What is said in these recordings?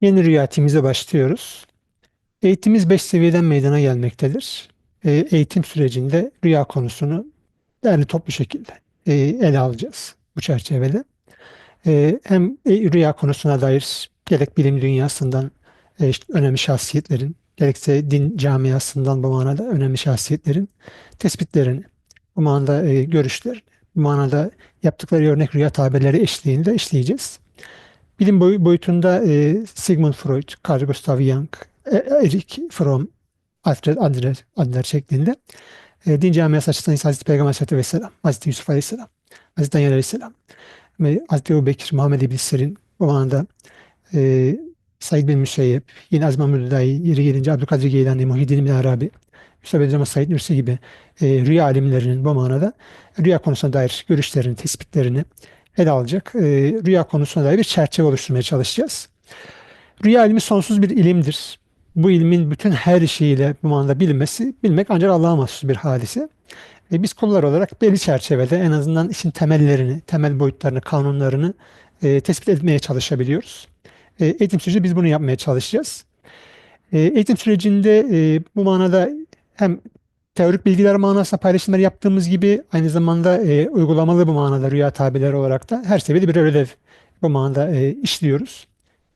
Yeni rüya eğitimimize başlıyoruz. Eğitimimiz 5 seviyeden meydana gelmektedir. E, eğitim sürecinde rüya konusunu derli toplu şekilde e, ele alacağız bu çerçevede. E, hem e, rüya konusuna dair gerek bilim dünyasından e, işte önemli şahsiyetlerin, gerekse din camiasından bu manada önemli şahsiyetlerin tespitlerini, bu manada e, görüşlerini, bu manada yaptıkları örnek rüya tabirleri eşliğinde işleyeceğiz. Bilim boy- boyutunda e, Sigmund Freud, Carl Gustav Jung, e, Erich Fromm, Alfred Adler, Adler şeklinde e, din camiası açısından Hazreti Peygamber Aleyhisselatü Vesselam, Hazreti Yusuf Aleyhisselam, Hazreti Daniel Aleyhisselam ve Hazreti Ebu Bekir, Muhammed İbn Sirin bu manada e, Said bin Müseyyep, yine Azim Amrüddai, yeri gelince Abdülkadir Geylani, Muhyiddin bin Arabi, Mustafa Bedrama Said Nursi gibi e, rüya alimlerinin bu manada rüya konusuna dair görüşlerini, tespitlerini ele alacak. E, rüya konusuna dair bir çerçeve oluşturmaya çalışacağız. Rüya ilmi sonsuz bir ilimdir. Bu ilmin bütün her şeyiyle bu manada bilinmesi, bilmek ancak Allah'a mahsus bir hadise. E, biz kullar olarak belli çerçevede en azından işin temellerini, temel boyutlarını, kanunlarını e, tespit etmeye çalışabiliyoruz. E, eğitim süreci biz bunu yapmaya çalışacağız. E, eğitim sürecinde e, bu manada hem teorik bilgiler manasında paylaşımlar yaptığımız gibi aynı zamanda e, uygulamalı bu manada rüya tabirleri olarak da her seviyede bir ödev bu manada e, işliyoruz.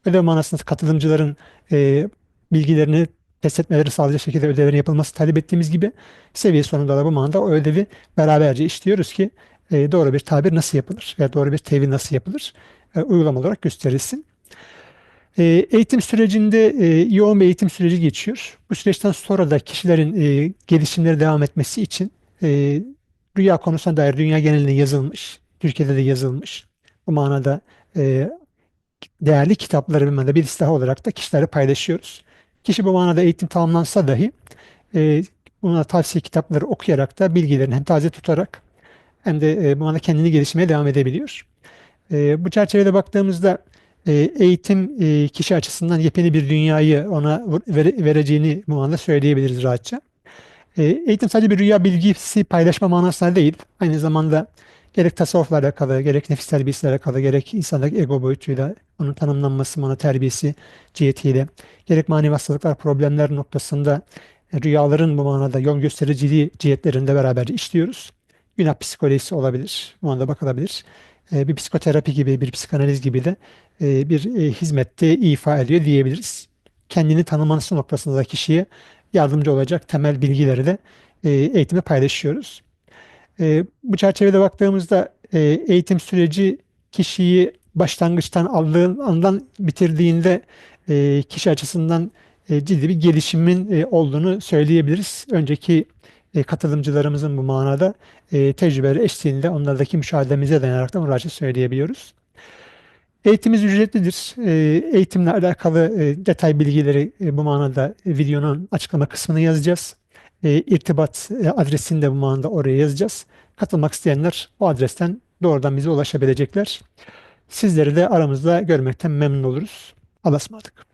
Ödev manasında katılımcıların e, bilgilerini test etmeleri sağlayacak şekilde ödevlerin yapılması talep ettiğimiz gibi seviye sonunda da bu manada o ödevi beraberce işliyoruz ki e, doğru bir tabir nasıl yapılır veya doğru bir tevil nasıl yapılır e, uygulama olarak gösterilsin. E, eğitim sürecinde e, yoğun bir eğitim süreci geçiyor. Bu süreçten sonra da kişilerin e, gelişimleri devam etmesi için e, rüya konusuna dair dünya genelinde yazılmış, Türkiye'de de yazılmış. Bu manada e, değerli kitapları bir manada bir liste olarak da kişilerle paylaşıyoruz. Kişi bu manada eğitim tamamlansa dahi e, buna tavsiye kitapları okuyarak da bilgilerini hem taze tutarak hem de e, bu manada kendini gelişmeye devam edebiliyor. E, bu çerçevede baktığımızda e, eğitim e, kişi açısından yepyeni bir dünyayı ona vere- vereceğini bu manada söyleyebiliriz rahatça. E, eğitim sadece bir rüya bilgisi paylaşma manasında değil, aynı zamanda gerek tasavvufla alakalı, gerek nefis terbiyesiyle alakalı, gerek insandaki ego boyutuyla, onun tanımlanması, ona terbiyesi cihetiyle, gerek manevi hastalıklar, problemler noktasında e, rüyaların bu manada yol göstericiliği cihetlerinde beraber işliyoruz. Günah psikolojisi olabilir, bu anda bakılabilir. E, bir psikoterapi gibi, bir psikanaliz gibi de e, bir e, hizmette ifa ediyor diyebiliriz. Kendini tanıması noktasında da kişiye yardımcı olacak temel bilgileri de e, eğitimde paylaşıyoruz. Bu çerçevede baktığımızda eğitim süreci kişiyi başlangıçtan aldığı andan bitirdiğinde kişi açısından ciddi bir gelişimin olduğunu söyleyebiliriz. Önceki e, katılımcılarımızın bu manada e, tecrübeleri eşliğinde onlardaki müşahedemize dayanarak da rahatça söyleyebiliyoruz. Eğitimimiz ücretlidir. E, eğitimle alakalı e, detay bilgileri bu manada videonun açıklama kısmına yazacağız. E, irtibat e, adresini de bu manada oraya yazacağız. Katılmak isteyenler o adresten doğrudan bize ulaşabilecekler. Sizleri de aramızda görmekten memnun oluruz. Allah'a ısmarladık.